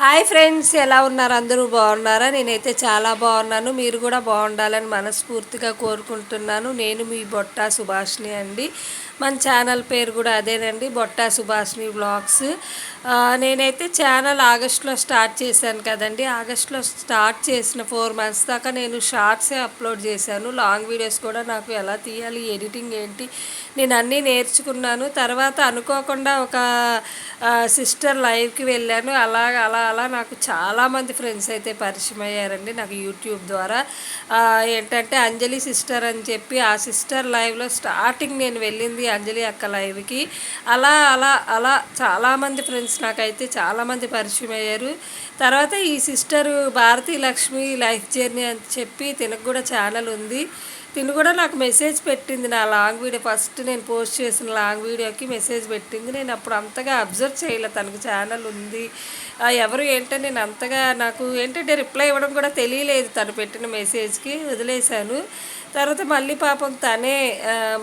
Hi friends ఎలా ఉన్నారు? అందరూ బాగున్నారా? నేనైతే చాలా బాగున్నాను. మీరు కూడా బాగుండాలని మనస్ఫూర్తిగా కోరుకుంటున్నాను. నేను మీ బొట్ట సుభాష్ని అండి. మన ఛానల్ పేరు కూడా అదేనండి. బొట్టా సుభాష్ని బ్లాగ్స్. నేనైతే ఛానల్ ఆగస్ట్లో స్టార్ట్ చేశాను కదండి. ఆగస్ట్లో స్టార్ట్ చేసిన ఫోర్ మంత్స్ దాకా నేను షార్ట్సే అప్లోడ్ చేశాను. లాంగ్ వీడియోస్ కూడా నాకు ఎలా తీయాలి ఎడిటింగ్ ఏంటి నేను అన్నీ నేర్చుకున్నాను. తర్వాత అనుకోకుండా ఒక సిస్టర్ లైవ్కి వెళ్ళాను. అలా అలా అలా నాకు చాలామంది ఫ్రెండ్స్ అయితే పరిచయం అయ్యారండి నాకు యూట్యూబ్ ద్వారా. ఏంటంటే అంజలి సిస్టర్ అని చెప్పి ఆ సిస్టర్ లైవ్లో స్టార్టింగ్ నేను వెళ్ళింది అంజలి అక్క లైవ్కి అలా అలా అలా చాలామంది ఫ్రెండ్స్ నాకైతే చాలామంది పరిచయం అయ్యారు. తర్వాత ఈ sister Bharathi Lakshmi life journey అని చెప్పి తినకు కూడా ఛానల్ ఉంది. తిను కూడా నాకు మెసేజ్ పెట్టింది నా లాంగ్ వీడియో. ఫస్ట్ నేను పోస్ట్ చేసిన లాంగ్ వీడియోకి మెసేజ్ పెట్టింది. నేను అప్పుడు అంతగా అబ్జర్వ్ చేయలే తనకు ఛానల్ ఉంది. ఎవరు ఏంటంటే నేను అంతగా నాకు ఏంటంటే రిప్లై ఇవ్వడం కూడా తెలియలేదు తను పెట్టిన మెసేజ్కి. వదిలేశాను. తర్వాత మళ్ళీ పాపం తనే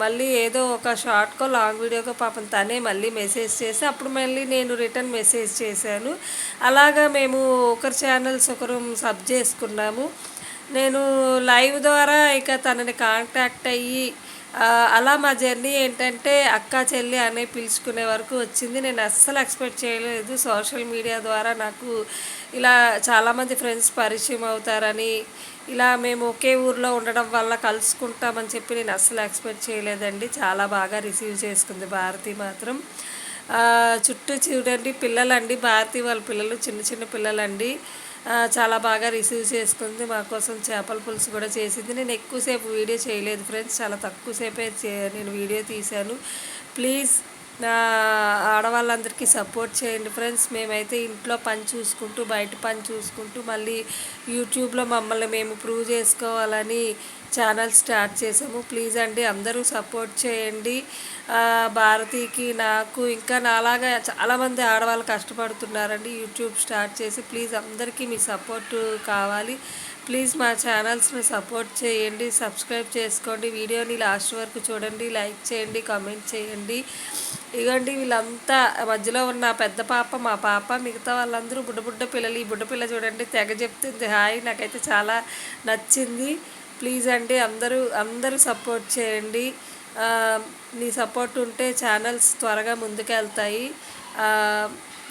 మళ్ళీ ఏదో ఒక షార్ట్కో లాంగ్ వీడియోకో పాపం తనే మళ్ళీ మెసేజ్ చేసి అప్పుడు మళ్ళీ నేను రిటర్న్ మెసేజ్ చేశాను. అలాగా మేము ఒకరి ఛానల్స్ ఒకరు సబ్ చేసుకున్నాము. నేను లైవ్ ద్వారా ఇక తనని కాంటాక్ట్ అయ్యి అలా మా జర్నీ ఏంటంటే అక్క చెల్లి అనే పిలుచుకునే వరకు వచ్చింది. నేను అస్సలు ఎక్స్పెక్ట్ చేయలేదు. సోషల్ మీడియా ద్వారా నాకు ఇలా చాలామంది ఫ్రెండ్స్ పరిచయం అవుతారని ఇలా మేము ఒకే ఊర్లో ఉండడం వల్ల కలుసుకుంటామని చెప్పి నేను అస్సలు ఎక్స్పెక్ట్ చేయలేదండి. చాలా బాగా రిసీవ్ చేసుకుంది భారతి మాత్రం. చుట్టూ చూడండి పిల్లలండి భారతి వాళ్ళ పిల్లలు చిన్న చిన్న పిల్లలండి. చాలా బాగా రిసీవ్ చేసుకుంది మా కోసం చేపల పులుసు కూడా చేసింది. నేను ఎక్కువసేపు వీడియో చేయలేదు ఫ్రెండ్స్ చాలా తక్కువసేపే నేను వీడియో తీశాను. ప్లీజ్ ఆడవాళ్ళందరికీ సపోర్ట్ చేయండి ఫ్రెండ్స్. మేమైతే ఇంట్లో పని చూసుకుంటూ బయట పని చూసుకుంటూ మళ్ళీ యూట్యూబ్లో మమ్మల్ని మేము ప్రూవ్ చేసుకోవాలని ఛానల్ స్టార్ట్ చేసాము ప్లీజ్ అండి అందరూ సపోర్ట్ చేయండి. భారతికి నాకు ఇంకా నాలాగా చాలామంది ఆడవాళ్ళు కష్టపడుతున్నారండి యూట్యూబ్ స్టార్ట్ చేసి. ప్లీజ్ అందరికీ మీ సపోర్ట్ కావాలి. ప్లీజ్ మా ఛానల్స్ని సపోర్ట్ చేయండి సబ్స్క్రైబ్ చేసుకోండి. వీడియోని లాస్ట్ వరకు చూడండి లైక్ చేయండి కామెంట్ చేయండి. ఇదిగోండి వీళ్ళంతా మధ్యలో ఉన్న పెద్ద పాప మా పాప మిగతా వాళ్ళందరూ బుడ్డ బుడ్డ పిల్లలు. ఈ బుడ్డ పిల్ల చూడండి తెగ చెప్తుంది. హాయ్ నాకైతే చాలా నచ్చింది. ప్లీజ్ అండి అందరూ అందరూ సపోర్ట్ చేయండి. నీ సపోర్ట్ ఉంటే ఛానల్స్ త్వరగా ముందుకెళ్తాయి.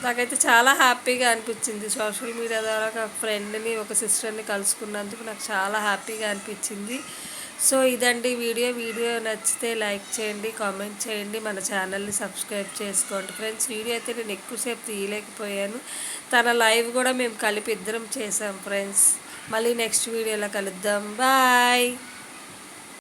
నాకైతే చాలా హ్యాపీగా అనిపించింది. సోషల్ మీడియా ద్వారా ఒక ఫ్రెండ్ని ఒక సిస్టర్ని కలుసుకున్నందుకు నాకు చాలా హ్యాపీగా అనిపించింది. సో ఇదండి వీడియో. వీడియో నచ్చితే లైక్ చేయండి కామెంట్ చేయండి మన ఛానల్ని సబ్స్క్రైబ్ చేసుకోండి. ఫ్రెండ్స్ వీడియో అయితే నేను ఎక్కువసేపు తీయలేకపోయాను. తన లైవ్ కూడా మేము కలిపి ఇద్దరం చేసాం ఫ్రెండ్స్. మళ్ళీ నెక్స్ట్ వీడియోలో కలుద్దాం. బాయ్.